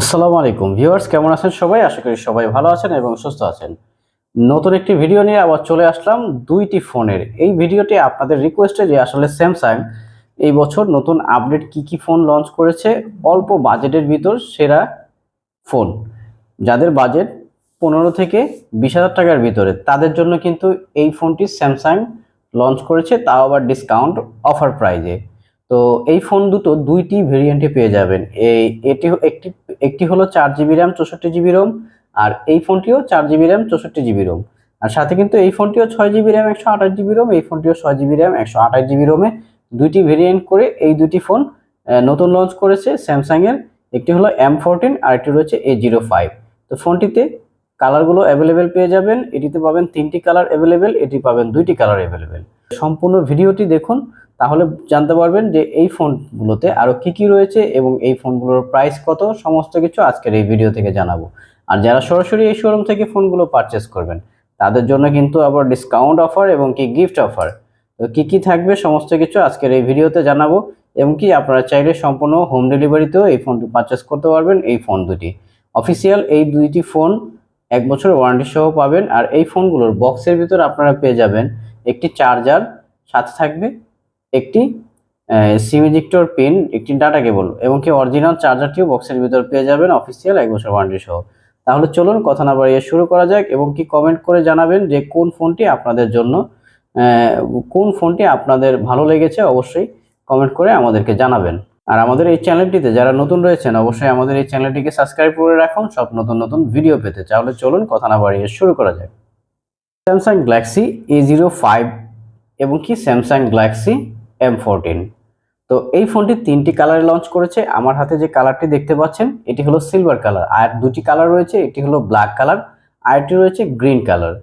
আসসালামু আলাইকুম। ভিউয়ার্স, কেমন আছেন সবাই? আশা করি সবাই ভালো আছেন এবং সুস্থ আছেন। নতুন একটি ভিডিও নিয়ে আবার চলে আসলাম দুইটি ফোনের। এই ভিডিওটি আপনাদের রিকোয়েস্টে যে আসলে স্যামসাং এই বছর নতুন আপডেট কি কি ফোন লঞ্চ করেছে, অল্প বাজেটের ভিতর সেরা ফোন যাদের বাজেট পনেরো থেকে বিশ হাজার টাকার ভিতরে, তাদের জন্য কিন্তু এই ফোনটি স্যামসাং লঞ্চ করেছে, তাও আবার ডিসকাউন্ট অফার প্রাইজে তো এই ফোন দুটো দুইটি ভেরিয়েন্টে পেয়ে যাবেন। এই, এটি একটি একটি হলো চার জিবি র্যাম চৌষট্টি জিবি রোম আর এই ফোনটিও চার জিবি র্যাম চৌষট্টি জিবি রোম আর সাথে কিন্তু এই ফোনটিও ছয় জিবি র্যাম একশো আঠাশ জিবি রোম এই ফোনটিও ছয় জিবি র্যাম একশো আঠাশ জিবি রোমে দুইটি ভেরিয়েন্ট করে এই দুটি ফোন নতুন লঞ্চ করেছে স্যামসাংয়ের একটি হলো এম ফোরটিন আর একটি রয়েছে এ জিরো ফাইভ তো ফোনটিতে কালারগুলো অ্যাভেলেবেল পেয়ে যাবেন। এটিতে পাবেন তিনটি কালার অ্যাভেলেবেল এটি পাবেন দুইটি কালার অ্যাভেলেবেল সম্পূর্ণ ভিডিওটি দেখুন। তাহলে জানতে পারবেন যে এই ফোনগুলোতে আরও কি কি রয়েছে এবং এই ফোনগুলোর প্রাইস কত, সমস্ত কিছু আজকের এই ভিডিও থেকে জানাব। আর যারা সরাসরি এই শোরুম থেকে ফোনগুলো পারচেস করবেন, তাদের জন্য কিন্তু আবার ডিসকাউন্ট অফার এবং কি গিফট অফার তো কী কী থাকবে, সমস্ত কিছু আজকের এই ভিডিওতে জানাব এবং কি আপনারা চাইলে সম্পূর্ণ হোম ডেলিভারিতেও এই ফোনটি পারচেস করতে পারবেন, এই ফোন দুটি। অফিসিয়াল এই দুইটি ফোন এক বছর ওয়ারেন্টি সহ পাবেন, আর এই ফোনগুলোর বক্সের ভিতর আপনারা পেয়ে যাবেন একটি চার্জার সাথে থাকবে একটি সিমিজিক্টর পিন একটি ডাটা কেবল এবং কি অরিজিনাল চার্জারটিও বক্সের ভিতর পেয়ে যাবেন অফিসিয়াল এক বছর ওয়ারেন্টি সহ। তাহলে চলুন কথা না বাড়িয়ে শুরু করা যাক এবং কি কমেন্ট করে জানাবেন যে কোন ফোনটি আপনাদের জন্য কোন ফোনটি আপনাদের ভালো লেগেছে অবশ্যই কমেন্ট করে আমাদেরকে জানাবেন। আর আমাদের এই চ্যানেলটিতে যারা নতুন রয়েছেন অবশ্যই আমাদের এই চ্যানেলটিকে সাবস্ক্রাইব করে রাখুন, সব নতুন নতুন ভিডিও পেতে। তাহলে চলুন কথা না বাড়িয়ে শুরু করা যাক। Samsung Galaxy A zero five এবং কি স্যামসাং গ্যালাক্সি এম ফোরটিন তো এই ফোনটি তিনটি কালারে লঞ্চ করেছে। আমার হাতে যে কালারটি দেখতে পাচ্ছেন, এটি হলো সিলভার কালার আর দুটি কালার রয়েছে, এটি হলো ব্ল্যাক কালার আর একটি রয়েছে green colour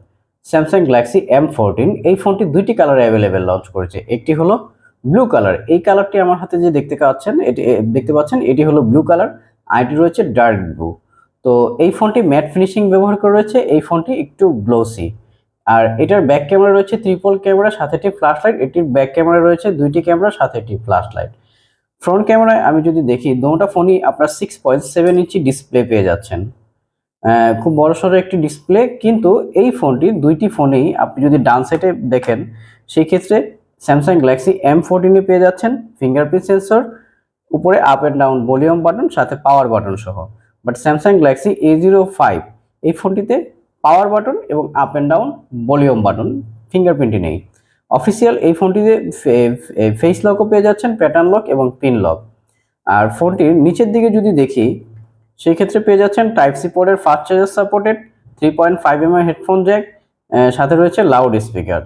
Samsung Galaxy M fourteen এই ফোনটি দুইটি কালারে অ্যাভেলেবেল লঞ্চ করেছে। একটি হলো ব্লু কালার এই কালারটি আমার হাতে যে দেখতে পাচ্ছেন, এটি দেখতে পাচ্ছেন, এটি হলো ব্লু কালার আর এটি রয়েছে ডার্ক ব্লু তো এই ফোনটি ম্যাট ফিনিশিং ব্যবহার করে রয়েছে, এই ফোনটি একটু গ্লোসি আর এটার ব্যাক ক্যামেরা রয়েছে ত্রিপল ক্যামেরা সাথে একটি ফ্ল্যাশ লাইট এটির ব্যাক ক্যামেরা রয়েছে দুইটি ক্যামেরা সাথে একটি ফ্ল্যাশ লাইট ফ্রন্ট ক্যামেরায় আমি যদি দেখি দুটা ফোনই আপনার six point seven inch display পেয়ে যাচ্ছেন। খুব বড় সড়ো একটি ডিসপ্লে কিন্তু এই ফোনটি দুইটি ফোনেই আপনি যদি ডান সাইডে দেখেন, সেই ক্ষেত্রে স্যামসাং গ্যালাক্সি এম ফোরটিনে পেয়ে যাচ্ছেন ফিঙ্গারপ্রিন্ট সেন্সর উপরে up and down volume button সাথে পাওয়ার বাটন সহ। But Samsung Galaxy A zero five এই ফোনটিতে পাওয়ার বাটন এবং up and down volume button ফিঙ্গারপ্রিন্টই নেই। অফিসিয়াল এই ফোনটিতে ফেস লকও পেয়ে যাচ্ছেন প্যাটার্ন লক এবং পিন লক আর ফোনটির নিচের দিকে যদি দেখি, সেই ক্ষেত্রে পেয়ে যাচ্ছেন টাইপ সি পোর্টের fast charger supported three point five M headphone jack সাথে রয়েছে লাউড স্পিকার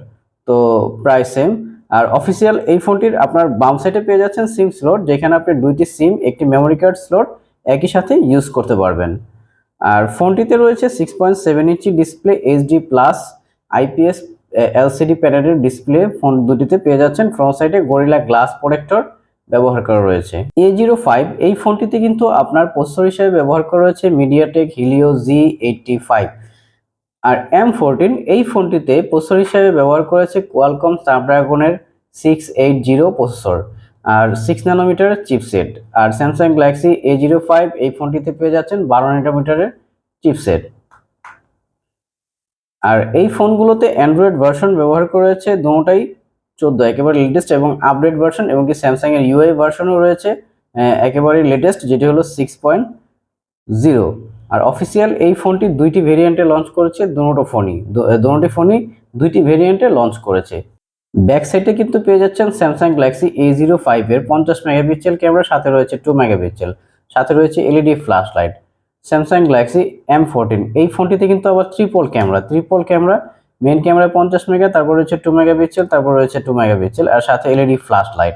তো প্রায় সেম আর অফিসিয়াল এই ফোনটির আপনার বাম সাইডে পেয়ে যাচ্ছেন সিম স্লট যেখানে আপনি দুইটি সিম একটি মেমোরি কার্ড স্লট একই সাথে ইউজ করতে পারবেন। আর ফোনটিতে রয়েছে six point seven inch display HD plus IPS LCD প্যানেলের ডিসপ্লে ফোন দুটিতে পেয়ে যাচ্ছেন ফ্রন্ট সাইডে গরিলা গ্লাস প্রোটেক্টর ব্যবহার করা রয়েছে। এ জিরো ফাইভ এই ফোনটিতে কিন্তু আপনার প্রসেসর হিসেবে ব্যবহার করা রয়েছে MediaTek Helio G eighty five আর এম ফোরটিন এই ফোনটিতে প্রসেসর হিসেবে ব্যবহার করেছে কোয়ালকম স্ন্যাপড্রাগনের সিক্স এইট জিরো প্রসেসর আর সিক্স ন্যানোমিটারের chipset R Samsung Galaxy A zero five এই ফোনটিতে পেয়ে যাচ্ছেন বারো ন্যানোমিটারের চিপসেট আর এই ফোনগুলোতে অ্যান্ড্রয়েড ভার্সন ব্যবহার করেছে দুটোটাই চোদ্দ, একেবারে লেটেস্ট এবং আপডেট ভার্সন এবং কি স্যামসাং এর ইউআই ভার্সনও রয়েছে একেবারে লেটেস্ট যেটি হলো সিক্স পয়েন্ট জিরো আর অফিসিয়াল এই ফোনটি দুইটি ভেরিয়েন্টে লঞ্চ করেছে, দুটো ফোনই দুটি ফোনই দুইটি ভেরিয়েন্টে লঞ্চ করেছে। ব্যাক সাইডে কিন্তু পেয়ে যাচ্ছেন স্যামসাং গ্যালাক্সি এ জিরো ফাইভের পঞ্চাশ মেগাপিক্সেল ক্যামেরা সাথে রয়েছে টু মেগাপিক্সেল, সাথে রয়েছে LED flash light Samsung Galaxy M fourteen এই ফোনটিতে কিন্তু আবার triple camera triple camera main camera পঞ্চাশ মেগা, তারপর রয়েছে টু মেগাপিক্সেল, তারপর রয়েছে টু মেগাপিক্সেল, আর সাথে এলইডি ফ্ল্যাশ লাইট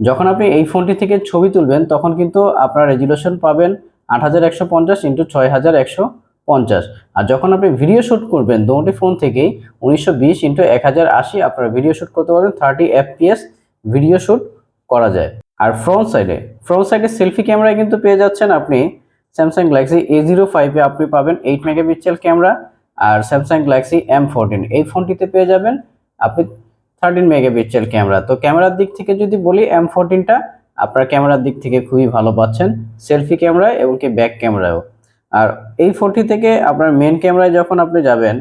যখন আপনি এই ফোনটি থেকে ছবি তুলবেন, তখন কিন্তু আপনার রেজুলেশন পাবেন আট হাজার একশো পঞ্চাশ ইন্টু ছয় হাজার একশো পঞ্চাশ। আর যখন আপনি ভিডিও শ্যুট করবেন দুটি ফোন থেকেই উনিশশো বিশ ইন্টু এক হাজার আশি আপনারা ভিডিও শ্যুট করতে পারবেন থার্টি এফপিএস ভিডিও শ্যুট করা যায়। আর ফ্রন্ট সাইডে ফ্রন্ট সাইডে সেলফি ক্যামেরায় কিন্তু পেয়ে যাচ্ছেন আপনি। স্যামসাং গ্যালাক্সি এ জিরো ফাইভে আপনি পাবেন এইট মেগাপিক্সেল ক্যামেরা আর স্যামসাং গ্যালাক্সি এম ফোরটিন এই ফোনটিতে পেয়ে যাবেন আপনি থার্টিন মেগাপিক্সেল ক্যামেরা তো ক্যামেরার দিক থেকে যদি বলি এম ফোরটিনটা আপনার ক্যামেরার দিক থেকে খুবই ভালো পাচ্ছেন। সেলফি ক্যামেরায় এবং কি ব্যাক ক্যামেরায়ও আর এই ফোনটি থেকে আপনার মেন ক্যামেরায় যখন আপনি যাবেন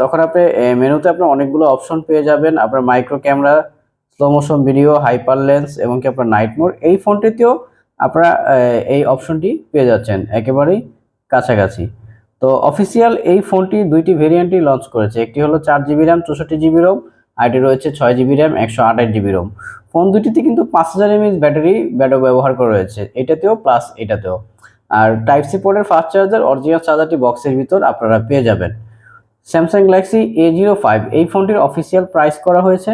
তখন আপনি মেনুতে আপনার অনেকগুলো অপশন পেয়ে যাবেন। আপনার micro camera slow motion video hyper lens এবং কি আপনার নাইট মোড এই ফোনটিতেও আপনারা এই অপশনটি পেয়ে যাচ্ছেন একেবারেই কাছাকাছি। তো অফিসিয়াল এই ফোনটি দুইটি ভেরিয়েন্টই লঞ্চ করেছে। একটি হলো চার জিবি র্যাম চৌষট্টি জিবি রোম আরটি রয়েছে ছয় জিবি র্যাম একশো আঠাশ জিবি রোম ফোন দুটিতে কিন্তু পাঁচ হাজার এমএইচ ব্যাটারি ব্যাটারি ব্যবহার করা রয়েছে। এটাতেও প্লাস এটাতেও। আর টাইপ সি পোর্টের ফাস্ট চার্জার অরিজিনাল চার্জারটি বক্সের ভিতর আপনারা পেয়ে যাবেন। Samsung Galaxy A zero five এই ফোনটির অফিসিয়াল প্রাইস করা হয়েছে।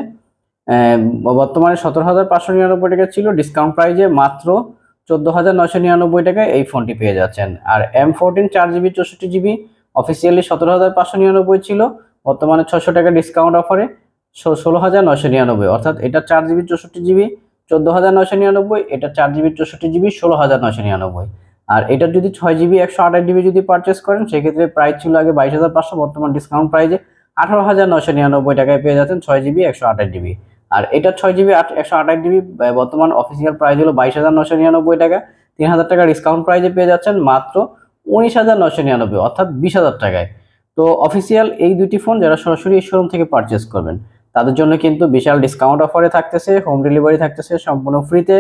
বর্তমানে সতেরো হাজার পাঁচশো নিরানব্বই টাকা ছিল ডিসকাউন্ট প্রাইজে মাত্র চোদ্দ হাজার নয়শো নিরানব্বই টাকায় এই ফোনটি পেয়ে যাচ্ছেন। আর এম ফোরটিন চার জিবি, চৌষট্টি জিবি অফিসিয়ালি সতেরো হাজার পাঁচশো নিরানব্বই ছিল, বর্তমানে ছশো টাকা ডিসকাউন্ট অফারে ষোলো হাজার নয়শো নিরানব্বই, অর্থাৎ এটা চার জিবি, চৌষট্টি জিবি, চোদ্দ হাজার নয়শো নিরানব্বই, এটা চার জিবি, চৌষট্টি জিবি, ষোলো হাজার নয়শো নিরানব্বই। আর এটার যদি ছয় জিবি একশো আঠাশ জিবি যদি পারচেস করেন, সেক্ষেত্রে প্রাইস ছিল আগে বাইশ হাজার পাঁচশো, বর্তমান ডিসকাউন্ট প্রাইজে আঠারো হাজার নশো নিরানব্বই টাকায় পেয়ে যাচ্ছেন ছয় জিবি একশো আঠাশ জিবি আর এটা ছয় জিবি একশো আঠাশ জিবি বর্তমান অফিসিয়াল প্রাইস হলো বাইশ হাজার নশো নিরানব্বই টাকা। তিন হাজার টাকা ডিসকাউন্ট প্রাইজে পেয়ে যাচ্ছেন মাত্র উনিশ হাজার নশো নিরানব্বই, অর্থাৎ বিশ হাজার টাকায়। তো অফিসিয়াল এই দুটি ফোন যারা সরাসরি এই শোরুম থেকে পারচেস করবেন, তাদের জন্য কিন্তু বিশাল ডিসকাউন্ট অফারে থাকতেছে হোম ডেলিভারি থাকতেছে, সম্পূর্ণ ফ্রিতে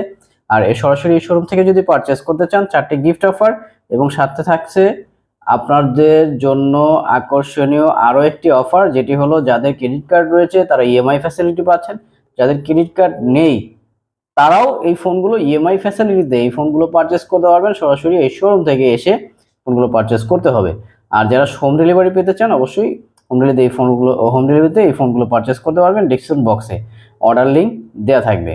আর সরাসরি এই শোরুম থেকে যদি পারচেস করতে চান, চারটি গিফট অফার এবং সাথে থাকছে আপনাদের জন্য আকর্ষণীয় আরও একটি অফার যেটি হলো যাদের ক্রেডিট কার্ড রয়েছে, তারা ইএমআই ফ্যাসিলিটি পাচ্ছেন। যাদের ক্রেডিট কার্ড নেই, তারাও এই ফোনগুলো ইএমআই ফ্যাসিলিটিতে এই ফোনগুলো পারচেস করতে পারবেন। সরাসরি এই শোরুম থেকে এসে ফোনগুলো পারচেস করতে হবে। আর যারা হোম ডেলিভারি পেতে চান, অবশ্যই হোম ডেলিভারিতে এই ফোনগুলো হোম ডেলিভারিতে এই ফোনগুলো পারচেস করতে পারবেন। ডিসক্রিপশন বক্সে অর্ডার লিঙ্ক দেওয়া থাকবে।